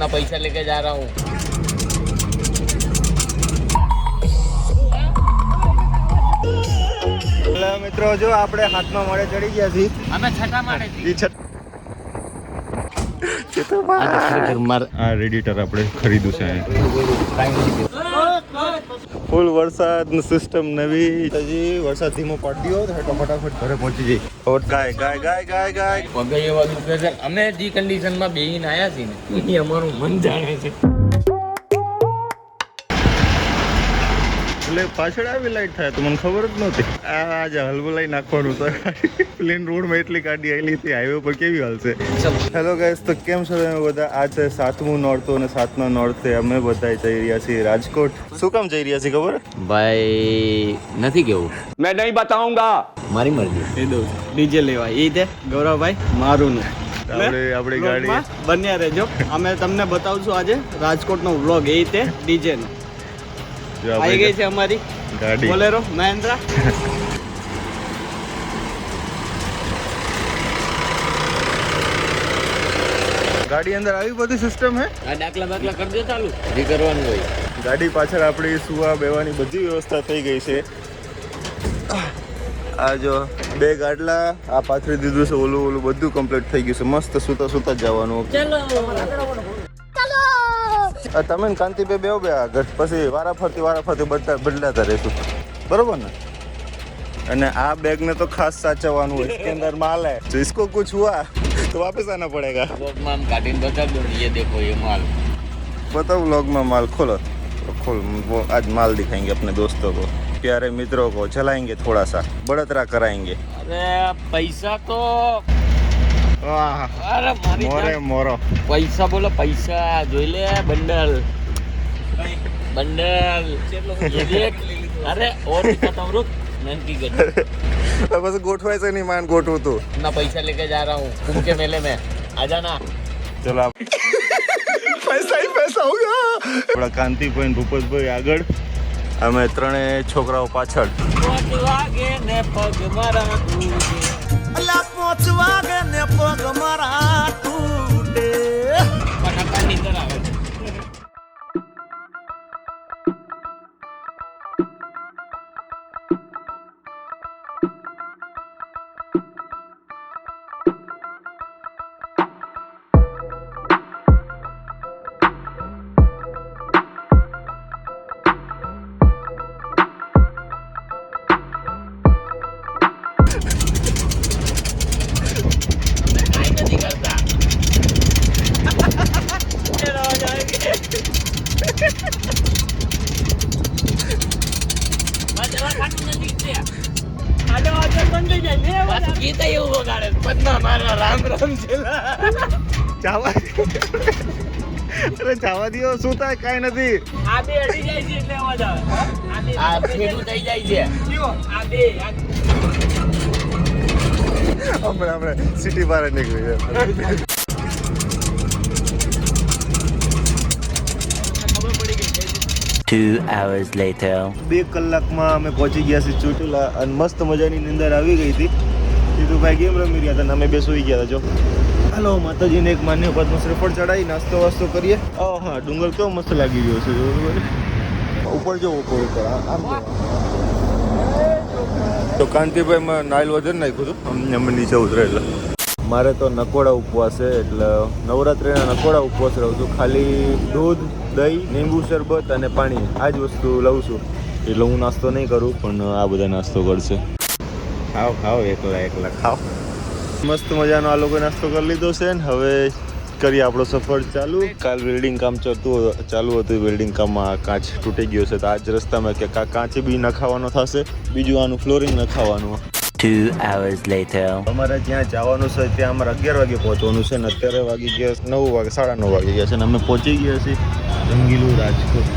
अपना पैसा लेके जा रहा हूँ એટલે મિત્રો જો આપણે હાથમાં મળે ચડી ગયા છીએ અમે છઠ્ઠા માળે ઈ છત આ રેડિટર આપણે ખરીદ્યું છે ફૂલ વરસાદ સિસ્ટમ નવી. હજી વરસાદ ધીમો પડતી હોય તો ફટાફટ ઘરે પહોંચી જઈ ઓટ ગાય ગાય ગાય ગાય ગાય. પગે એવા દુખે છે. અમે જે કન્ડિશનમાં બેહીને આવ્યા છીએ ને એ અમારું મન જાણે છે. એટલે પાછળ આવી લાઈટ થાય તો મને ખબર જ નહોતી. આ આજે હલબલાઈ નાખવાનું તો પ્લેન રોડમાં એટલી ગાડી આવેલી હતી હાઈવે પર કેવી હાલશે? હેલો ગાઈસ તો કેમ છો તમે બધા? આજે સાતમું નોરતું અને સાતમા નોરતે અમે બધા જઈ રહ્યા છીએ રાજકોટ. શું કામ જઈ રહ્યા છીએ ખબર? ભાઈ નથી કેવું. મેં નહીં બતાવુંગા. મારી મરજી. એ દઉં ડીજે લેવા એ તે ગૌરવભાઈ મારું ને. આપણે આપણી ગાડી બન્યા રહેજો. અમે તમને બતાવશું આજે રાજકોટનો વ્લોગ. એ રીતે ડીજે નો આવી ગઈ છે અમારી. ગાડી. બોલેરો મહેન્દ્રા. ગાડી અંદર આવી બધી સિસ્ટમ હે? આ ડાકલા બાકલા કરજો ચાલુ. જે કરવાનું હોય. ગાડી પાછળ આપણી સુવા બેવાની બધી વ્યવસ્થા થઈ ગઈ છે. આ જો બે ગાડલા આ પાથરી દીધું છે ઓલું ઓલું બધું કમ્પ્લીટ થઈ ગયું છે. મસ્ત સુતા સુતા જ જવાનું. આ તમે ને કાંતિભાઈ બેવ બે આગળ પછી વારા ફરતી વારા ફરતી બદલા બદલાતા રહેશું બરોબર ને અને આ બેગને તો ખાસ સાચવવાનું હોય इसके अंदर माल है तो इसको कुछ हुआ तो वापस आना पड़ेगा બોક્સમાં આમ કાઢીને બતાવી દો ને, ये देखो ये माल बताओ व्लॉग में माल खोलो तो खोल वो आज माल दिखाएंगे अपने दोस्तों को प्यारे मित्रों को चलाएंगे थोड़ा सा बढ़तरा कराएंगे અરે પૈસા તો મોરે મોરો પૈસા બોલો પૈસા. જોઈ લે બંડલ. બંડલ. અરે ઓર તમરુક નનકી ગઈ બસ ગોઠવાય છે નહીં માન ગોઠવું તો. ના પૈસા લેકે જા રહા હું. કુંભ કે મેલે મેં? આજા ના. ચલો પૈસા હી પૈસા હોગા આપણા કાંતિભાઈ અને ભૂપતભાઈ આગળ. અમે ત્રણે છોકરાઓ પાછળ. પગ મારા વાગે ને પગ મારા તૂટે. દો શું થાય? કાંઈ નથી. આ બે અડી જાય છે એટલે અવાજ આવે. આ ભેગું થઈ જાય છે. આ બે હમણાં હમણાં સિટી બહાર નીકળી જાય Two hours later. બે કલાકમાં અમે પહોંચી ગયા છીએ ચોટીલા અને મસ્ત મજાની નિંદર આવી ગઈ હતી. સીધુભાઈ ગેમ રમી રહ્યા હતા અને અમે બે સુઈ ગયા હતા જો. હાલો, માતાજીને એક માન્ય પદ્મ શ્રીફળ ચડાવી, નાસ્તો વાસ્તો કરીએ. હા, ડુંગર કેવો મસ્ત લાગી ગયો છે ઉપર જવો ઉપર ઉપર આમ તો કાંતિભાઈ મેં નાઇલ વજન નાખ્યું હતું. અમને નીચે નીચે ઉતરેલા મારે તો નકોડા ઉપવાસ છે, એટલે નવરાત્રિના નકોડા ઉપવાસ રહું છું. ખાલી દૂધ, દહીં, લીંબુ શરબત અને પાણી આ જ વસ્તુ લઉં છું. એટલે હું નાસ્તો નહીં કરું, પણ આ બધા નાસ્તો કરશે. ખાવ ખાવ એકલા એકલા, ખાઓ. મસ્ત મજાનો આ લોકો નાસ્તો કરી લીધો છે ને હવે કરીએ આપણો સફર ચાલુ. કાલ વેલ્ડિંગ કામ ચાલતું ચાલુ હતું વેલ્ડિંગ કામમાં કાચ તૂટી ગયો છે. તો આજ રસ્તામાં કે કાચ બી નખાવાનો થશે બીજું આનું ફ્લોરિંગ નખાવાનું Two hours later. અમારે જ્યાં જવાનું છે ત્યાં અમારે અગિયાર વાગે પહોંચવાનું છે ને અત્યારે વાગી ગયા નવ વાગે સાડા નવ વાગી ગયા છે ને અમે પહોંચી ગયા છીએ રંગીલું રાજકોટ.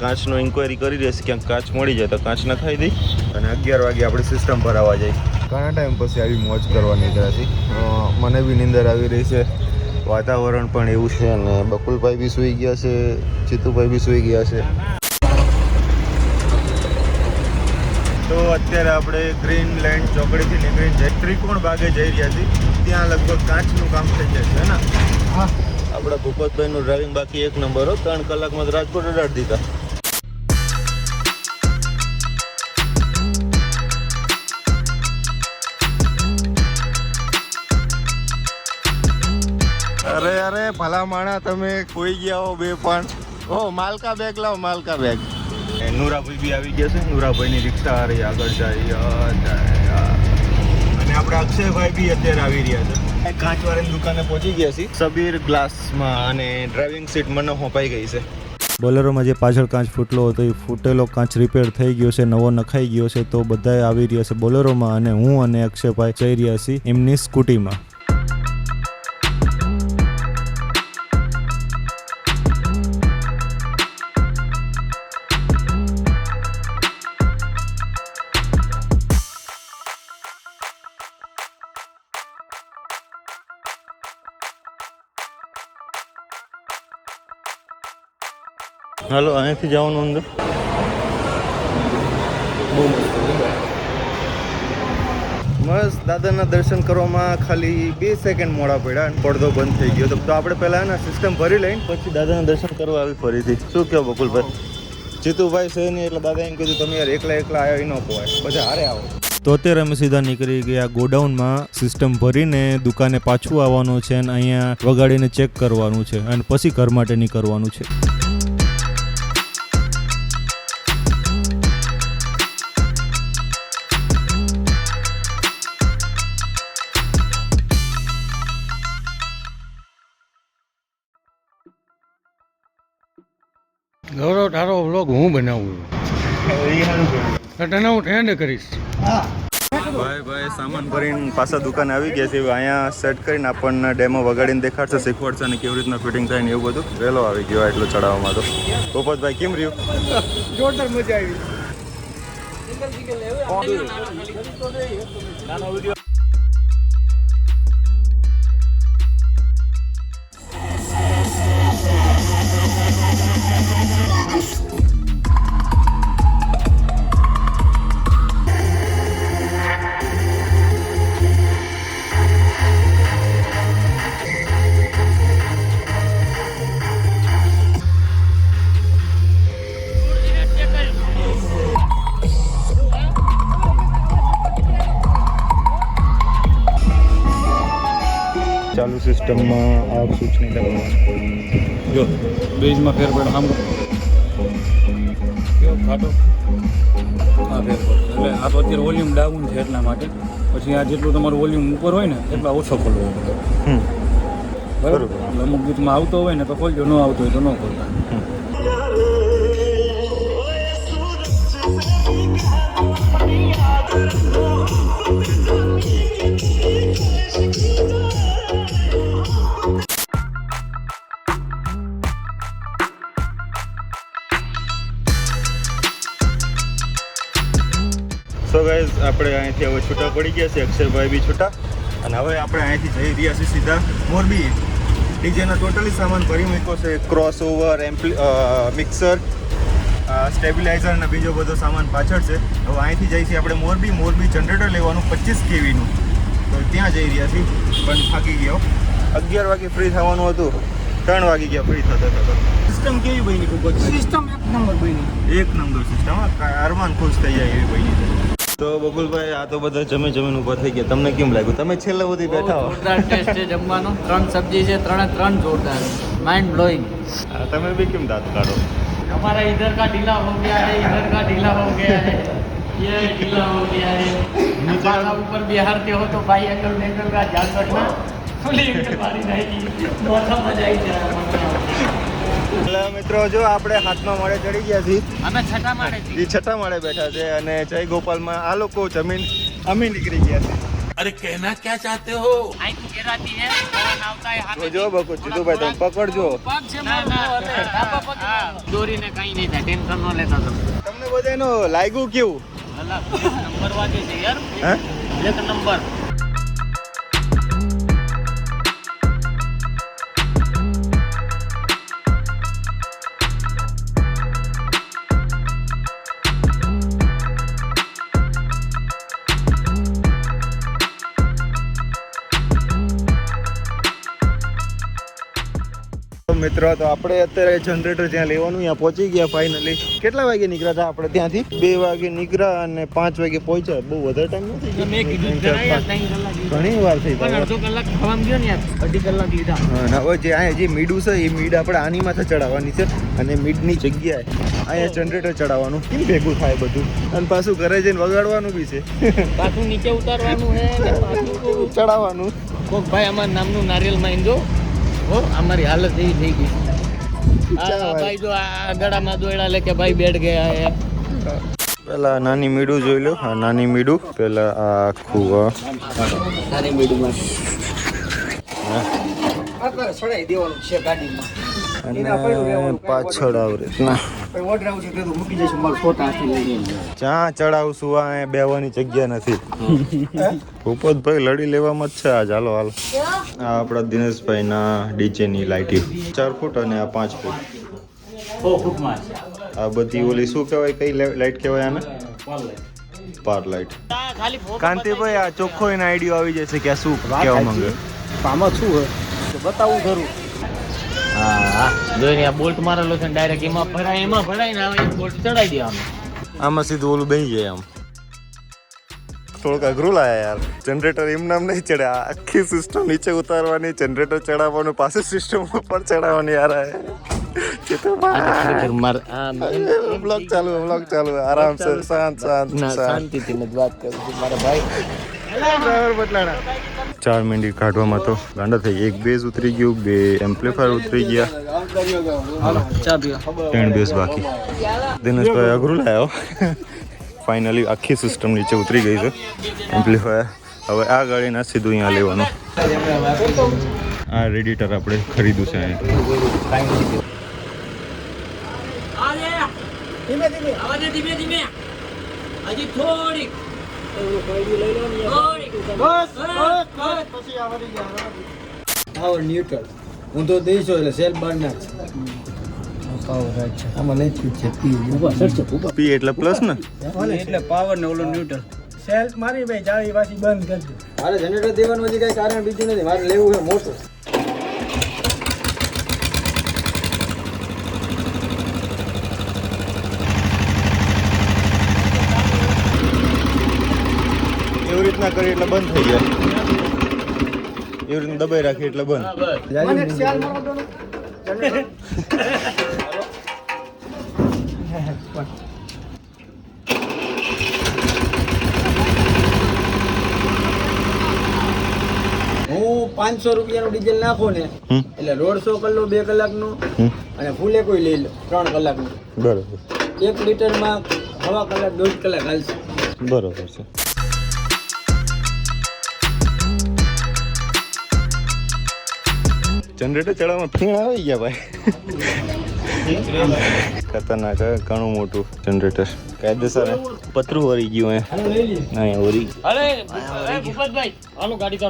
કાચનો ઇન્ક્વાયરી કરી રહેશે ક્યાંક કાચ મળી જાય તો કાચ નખાઈ દઈ અને અગિયાર વાગે આપણે સિસ્ટમ પર આવવા જાય. ઘણા ટાઈમ પછી આવી મોજ કરવા નીકળ્યા છે મને બી નીંદર આવી રહી છે. વાતાવરણ પણ એવું છે અને બકુલભાઈ બી સૂઈ ગયા છે જીતુભાઈ બી સૂઈ ગયા છે. તો અત્યારે આપણે ગ્રીન લેન્ડ ચોકડીથી નીકળી જઈ ત્રિકોણ ભાગે જઈ રહ્યા છીએ. ત્યાં લગભગ કાચનું કામ થઈ જાય છે ને? આપણા ભૂપતભાઈનું ડ્રાઇવિંગ બાકી એક નંબર હો ત્રણ કલાકમાં રાજકોટ અડાડી દીધા. અરે ભલા માણા તમે કોઈ ગયા હો બે પણ. ઓ માલકા બેગ લાવો માલકા બેગ નુરાભાઈ બી આવી ગયા છે નુરાભાઈની રિક્ષા રહી આગળ જાય જાય, અને આપણા અક્ષયભાઈ બી અત્યારે આવી રહ્યા છે. કાંચવાળાની દુકાને પહોંચી ગયા છીએ સબીર ગ્લાસમાં અને ડ્રાઇવિંગ સીટ મને હોપાઈ ગઈ છે. બોલેરોમાં જે પાછળ કાચ ફૂટલો હતો એ ફૂટેલો કાચ રિપેર થઈ ગયો છે નવો નખાઈ ગયો છે તો બધા આવી રહ્યા છે બોલેરોમાં અને હું અને અક્ષયભાઈ જઈ રહ્યા છીએ એમની સ્કૂટીમાં. હાલો અહીંયાથી જવાનું અંદર. બસ દાદાના દર્શન કરવામાં ખાલી બે સેકન્ડ મોડા પડ્યા અને પડદો બંધ થઈ ગયો. તો આપણે પહેલા એના સિસ્ટમ ભરી લઈને પછી દાદાના દર્શન કરવા આવી ફરીથી. શું કહો બકુલભાઈ? જીતુભાઈ છે નહીં એટલે દાદા એમ કીધું તમે યાર એકલા એકલા આવ્યા એ ન પોવાય પછી હારે આવો. તો અત્યારે અમે સીધા નીકળી ગયા ગોડાઉનમાં. સિસ્ટમ ભરીને દુકાને પાછું આવવાનું છે અને અહીંયા વગાડીને ચેક કરવાનું છે અને પછી ઘર માટે નીકળવાનું છે. ગૌરવ તારો વ્લોગ હું બનાવું. છું તને હું ટ્રેન્ડ કરીશ. ભાઈ ભાઈ સામાન ભરીને પાછા દુકાને આવી ગયા છે અહીંયા સેટ કરીને આપણને ડેમો વગાડીને દેખાડશે શીખવાડશે અને કેવી રીતના ફિટિંગ થાય ને એવું બધું. વહેલો આવી ગયો એટલું ચડાવવામાં તો. પોપતભાઈ કેમ રહ્યું? જોરદાર મજા આવી. સિસ્ટમમાં આ સૂચની જો બેઝમાં ફેરફાર આમ કેવો ખાટો? આ ફેરફાર. એટલે આ તો અત્યારે વોલ્યુમ ડાઉન છે એટલા માટે. પછી આ જેટલું તમારું વોલ્યુમ ઉપર હોય ને એટલા ઓછો ખોલવો પડે. હમ. બરાબર? અમુક ગીતમાં આવતો હોય ને તો ખોલજો. ન આવતો હોય તો ન ખોલતા. સો છૂટા પડી ગયા છે અક્ષયભાઈ બી છૂટા. અને હવે આપણે અહીંથી જઈ રહ્યા છીએ સીધા મોરબી. ડીજેનો ટોટલી સામાન ભરી મૂક્યો છે ક્રોસ ઓવર એમ્પ્લી મિક્સર સ્ટેબિલાઇઝર અને બીજો બધો સામાન પાછળ છે. હવે અહીંથી જઈએ છીએ આપણે મોરબી મોરબી જનરેટર લેવાનું પચીસ કેવીનું. તો ત્યાં જઈ રહ્યા છીએ પણ થાકી ગયો અગિયાર વાગે ફ્રી થવાનું હતું. ત્રણ વાગી ગયા ફ્રી થતા થતા. સિસ્ટમ કેવી બની? ખૂબ જ સિસ્ટમ એક નંબર બની. એક નંબર સિસ્ટમ અરમાન ખુશ થઈ જાય એવી બની તો બબુલભાઈ આ તો બધા જમે જમીન ઊભા થઈ ગયા તમને કેમ લાગ્યું તમે છેલ્લે સુધી બેઠા હો જોરદાર ટેસ્ટ છે જમવાનો ત્રણ સબ્જી છે ત્રણે ત્રણ જોરદાર માઇન્ડ બ્લોઈંગ આ તમે બી કેમ દાંત કાઢો हमारा इधर का ढीला हो गया है इधर का ढीला हो गया है ये ढीला हो गया है पासा ऊपर बिहार के हो तो भाई अंकल बेंगल का ध्यान रखना खुली अंकल मारी रहेगी बहुत मजा आई જાય એટલે મિત્રો જો આપણે હાથમાં માળે ચડી ગયા છીએ. અમે છઠ્ઠા માળે એ છઠ્ઠા માળે બેઠા છે અને જય ગોપાલમાં આ લોકો જમીન અમે નીકળી ગયા છે. આઈ ગેરાતી હે? પવન આવતા હે તો જો બકુ જીતુભાઈ તમે પકડજો. પગ છે મારો દોરીને કઈ નહીં થાય ટેન્શન ન લેતા તમે. તમને બધાનો લાગ્યું કેવું નંબર વાગે છે યાર. હે? એક નંબર. મિત્રો તો આપણે અત્યારે જનરેટર જ્યાં લેવાનું ત્યાં પહોંચી ગયા ફાઇનલી કેટલા વાગે નીકળ્યા હતા આપણે ત્યાંથી? બે વાગે નીકળ્યા અને પાંચ વાગે પહોંચ્યા. બહુ વધારે ટાઈમ નથી. ઘણી વાર થઈ અડધો કલાક ખાવામાં ગયો ને અઢી કલાક લીધા. હવે જે અહીંયા જે મીડું છે એ મીડ આપણે આની માથે ચડાવવાની છે અને મીડની જગ્યાએ અહીંયા જનરેટર ચડાવવાનું. કેમ ભેગું થાય બધું? અને પાછું ઘરે જઈને વગાડવાનું બી છે. પાછું નીચે ઉતારવાનું હે ચડાવવાનું. કોક ભાઈ અમારા નામનું નારિયેલમાં દો હો અમારી હાલત એવી થઈ ગઈ. આ આ ભાઈ જો આ ગળામાં દોયડા લે કે ભાઈ બેઠ ગયા હે પેલા નાની મીડું જોઈ લો આ નાની મીડું. પેલા આ આખું નાની મીડિયમ અને પાછળ આવરે. જ્યાં ચડાવશું આ બેવાની જગ્યા નથી. ભૂપતભાઈ લડી લેવામાં જ છે આ. ચાલો, હાલ. આ આપણા દિનેશભાઈના ડીજેની લાઇટી ચાર ફૂટ અને આ પાંચ ફૂટ. આ બધી ઓલી શું કહેવાય, કઈ લાઇટ કહેવાય આને? પાર લાઇટ કાંતિભાઈ, આ ચોખ્ખો એનો આઈડિયો આવી જશે કે આ શું કહેવા માંગે? આમાં શું હોય? તો બતાવવું ખરું. હા હા. જોઈને આ બોલ્ટ મારેલો છે ડાયરેક્ટ એમાં ભરાય એમાં ભરાય ને એક બોલ્ટ ચડાઈ દેવાનું આમાં. સીધું ઓલું બેસી જાય આમ. થોડુંક અઘરું લાયા યાર. જનરેટર એમ નામ નહીં ચડે. આખી સિસ્ટમ નીચે ઉતારવાની જનરેટર ચડાવવાનું પાછું સિસ્ટમ ઉપર ચડાવવાની યાર ચાલુ બ્લોક ચાલુ. આરામ સે શાંત શાંત શાંતિથી વાત કરું. છું મારા ભાઈ ચાર મિનિટ કાઢવામાં તો ગાંડા થઈ એક બેઝ ઉતરી ગયું બે એમ્પ્લીફાયર ઉતરી ગયા. ત્રણ બેઝ બાકી. દિનેશભાઈ અઘરું લાવ્યો ફાઇનલી આખી સિસ્ટમ નીચે ઉતરી ગઈ છે. એમ્પ્લીફાયર હવે આ ગાડીના સીધું અહીંયા લેવાનું. આ રેડિટર આપણે ખરીદ્યું છે અહીં ધીમે ધીમે હજી થોડીક. પાવર ન્યુટ્રલ હું તો દઈશો એટલે સેલ બાર નાખ. આમાં લખી છે પી. પી એટલે પ્લસ ને? એટલે પાવર ને ઓલો ન્યુટ્રલ સેલ મારી ભાઈ જાળી વાસી બંધ કરજો. મારે જનરેટર દેવાનું હજી કઈ કારણ બીજું નથી. મારે લેવું છે મોટું એવી રીતના કરી એટલે બંધ થઈ જાય. એવી રીતના દબાઈ રાખી એટલે બંધ. હું પાંચસો રૂપિયાનું ડીઝલ નાખો ને. એટલે દોઢસો કલો બે કલાકનું. અને ફૂલે કોઈ લઈ લો ત્રણ કલાકનું. બરોબર. એક લીટરમાં હવા કલાક દોઢ કલાક હાલશે. બરોબર છે. જનરેટર ચડાવવામાં ફીણ આવી ગયા ભાઈ. ખતરનાક ઘણું મોટું જનરેટર કાયદેસર. પતરું વળી ગયું અહીંયા હાલો ગાડી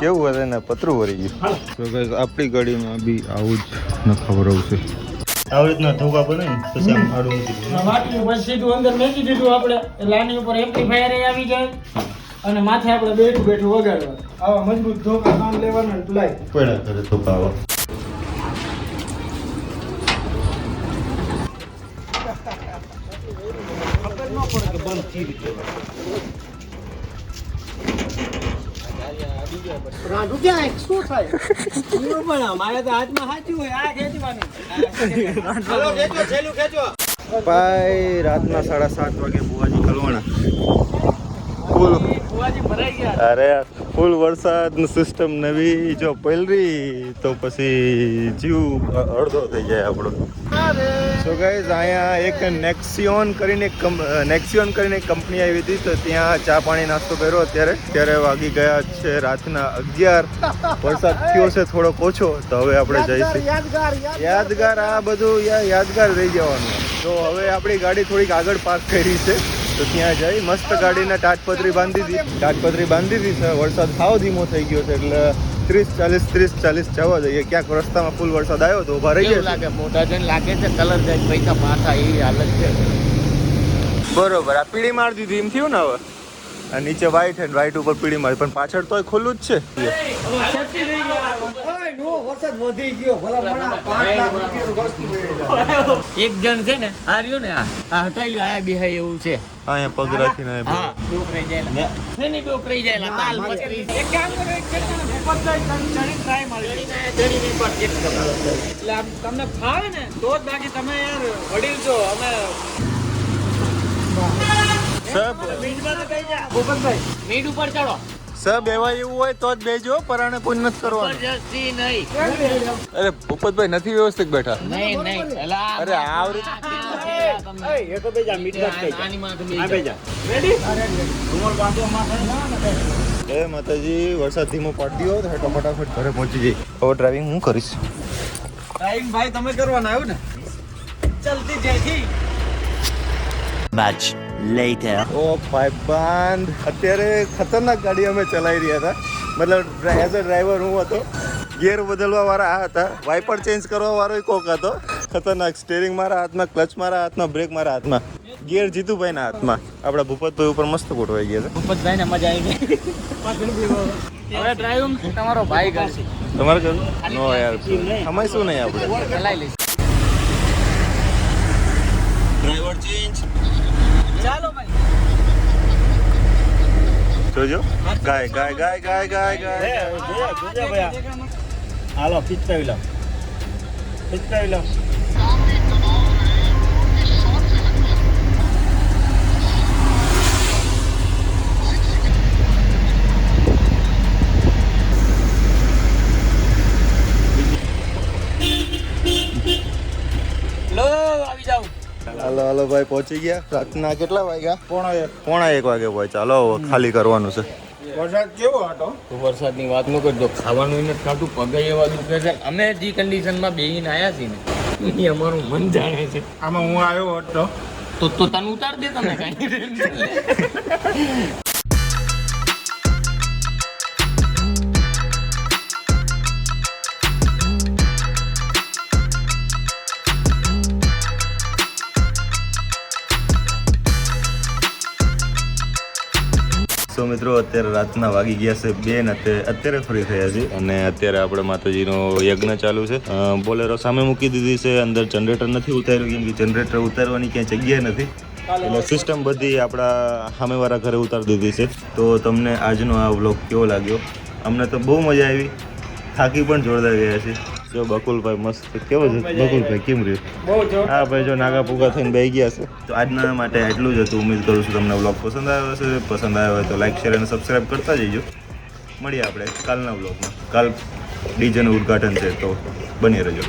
કેવું હશે ને પતરું વળી ગયું. તો આપણી ગાડીમાં બી આવું જ ન ખબર આવશે આવી રીતના ધોકા બને ને પછી આમ આડું મૂકી દીધું સીધું અંદર મેકી દીધું આપણે. એટલે ઉપર એમ્પ્લીફાયર આવી જાય. અને માથે આપણે બેઠું બેઠું વગાડવાનું. આવા મજબૂત ધોકા કામ લેવાના ને લાય પડ્યા કરે ધોકા આવા રાંધું ક્યાં શું થાય? પણ મારે તો હાથમાં સાચું હોય આ ખેંચવાનું. ખેંચો ખેંચો. ભાઈ રાતના સાડા સાત વાગે બુવાજી કલવાણા. ફૂલ અરે ફૂલ વરસાદ સિસ્ટમ નવી જો પલરી તો પછી જીવ અડધો થઈ જાય આપણો. સો ગાઈઝ અહીંયા એક નેક્સિયોન કરીને નેક્સિયોન કરીને કંપની આવી હતી તો ત્યાં ચા પાણી નાસ્તો કર્યો અત્યારે. ત્યારે વાગી ગયા છે રાતના અગિયાર. વરસાદ થયો છે થોડોક ઓછો તો હવે આપણે જઈશું. યાદગાર આ બધું યાદગાર રહી જવાનું. તો હવે આપણી ગાડી થોડીક આગળ પાર્ક કરી છે. તો ત્યાં જઈ મસ્ત ગાડીને તાટપત્રી બાંધી દીધી તાટપત્રી બાંધી દીધી છે. વરસાદ સાવ ધીમો થઈ ગયો છે એટલે ત્રીસ ચાલીસ ત્રીસ ચાલીસ જવા જઈએ ક્યાંક રસ્તામાં ફૂલ વરસાદ આવ્યો તો ઊભા રહી લાગે? મોટા જઈને લાગે છે કલર જાય પૈસા પાછા એવી હાલત છે. બરોબર. આ પીળી માર દીધી એમ થયું ને હવે? આ નીચે વ્હાઈટ એન્ડ વ્હાઈટ ઉપર પીળી મારી પણ પાછળ તો ખુલ્લું જ છે. નો. એક જણ છે ને આ રહ્યું ને આ. આ હટાઈ લ્યો આયા બેહાય એવું છે. અહીંયા પગ રાખીને હા. ડોકરાઈ જાયેલા શેની ડોકરાઈ જાયેલા તાલ પતરી એક કામ કરો એક છે ને ચડી મારી. પર ચેક કરો. એટલે આમ તમને ફાવે ને તો જ બાકી તમે યાર વડીલ છો. અમે સબ ભૂપતભાઈ ઉપર ચડો. સબ એવા એવું હોય તો જ બેજો પરાણે કોઈ નથી કરવાનું. અરે ભૂપતભાઈ નથી વ્યવસ્થિત બેઠા. નહીં નહીં અરે આવરી એ માતાજી વરસાદ ધીમો પાડી દો તો ફટાફટ ઘરે પહોંચી જઈ હવે ડ્રાઇવિંગ હું કરીશ. ડ્રાઇવિંગ ભાઈ તમે કરવાના આવ્યું ને? ચલતી જયથી. Much later. ઓ ભાઈ બાંધ. અત્યારે ખતરનાક ગાડી અમે ચલાવી રહ્યા હતા. મતલબ એઝ અ ડ્રાઈવર હું હતો. ગિયર બદલવા વાળા આ હતા. વાઇપર ચેન્જ કરવા વાળો કોક હતો. ખતરનાક સ્ટેરિંગ મારા હાથમાં ક્લચ મારા હાથમાં બ્રેક મારા હાથમાં. ગિયર જીતુભાઈના હાથમાં. આપણા ભૂપતભાઈ ઉપર મસ્ત ગોઠવાઈ ગયા છે. ભૂપતભાઈ ને મજા આવી ગઈ. હવે ડ્રાઈવિંગ તમારો ભાઈ કરશે તમારે કરવું નો યાર અમાય શું નહીં આપણે. ચલાવી લઈશ. ડ્રાઈવર ચેન્જ ચાલો ભાઈ. જોજો. ગાય ગાય ગાય ગાય ગાય ગાય. હાલો ખીચતાવી લો. ખીચતાવી લો લો. ભાઈ પહોંચી ગયા. રાતના કેટલા વાગ્યા? પોણા એક. પોણા એક વાગે ભાઈ. ચાલો ખાલી કરવાનું છે. વરસાદ કેવો હતો? વરસાદની વાત ન કરજો ખાવાનું નથી ખાતું પગે એવા દુખે છે. અમે જે કન્ડિશનમાં બેહીને આયા છીએ ને એ અમારું મન જાણે છે. આમાં હું આવ્યો હતો તો તો તને ઉતાર દે તમે કઈ. મિત્રો, અત્યારે રાતના વાગી ગયા છે બે ને અત્યારે ફ્રી થયા છે અને અત્યારે આપણે માતાજીનો યજ્ઞ ચાલુ છે. બોલેરો સામે મૂકી દીધી છે, અંદર જનરેટર નથી ઉતાર્યું, કેમ કે જનરેટર ઉતારવાની ક્યાંય જગ્યા નથી. એટલે સિસ્ટમ બધી આપણા સામેવાળા ઘરે ઉતારી દીધી છે. તો તમને આજનો આ વ્લોગ કેવો લાગ્યો? અમને તો બહુ મજા આવી. થાકી પણ જોરદાર ગયા છે જો બકુલભાઈ મસ્ત કેવો છે? બકુલભાઈ કેમ રહ્યું? હા ભાઈ જો નાગા પૂગા થઈને બેસી ગયા છે. તો આજના માટે એટલું જ હતું. ઉમેદ કરું છું તમને વ્લોગ પસંદ આવ્યો હશે. પસંદ આવ્યો હોય તો લાઈક શેર અને સબસ્ક્રાઈબ કરતા જઈજો. મળીએ આપણે કાલના બ્લોગમાં કાલ ડીજેનું ઉદ્ઘાટન છે તો બની રહેજો.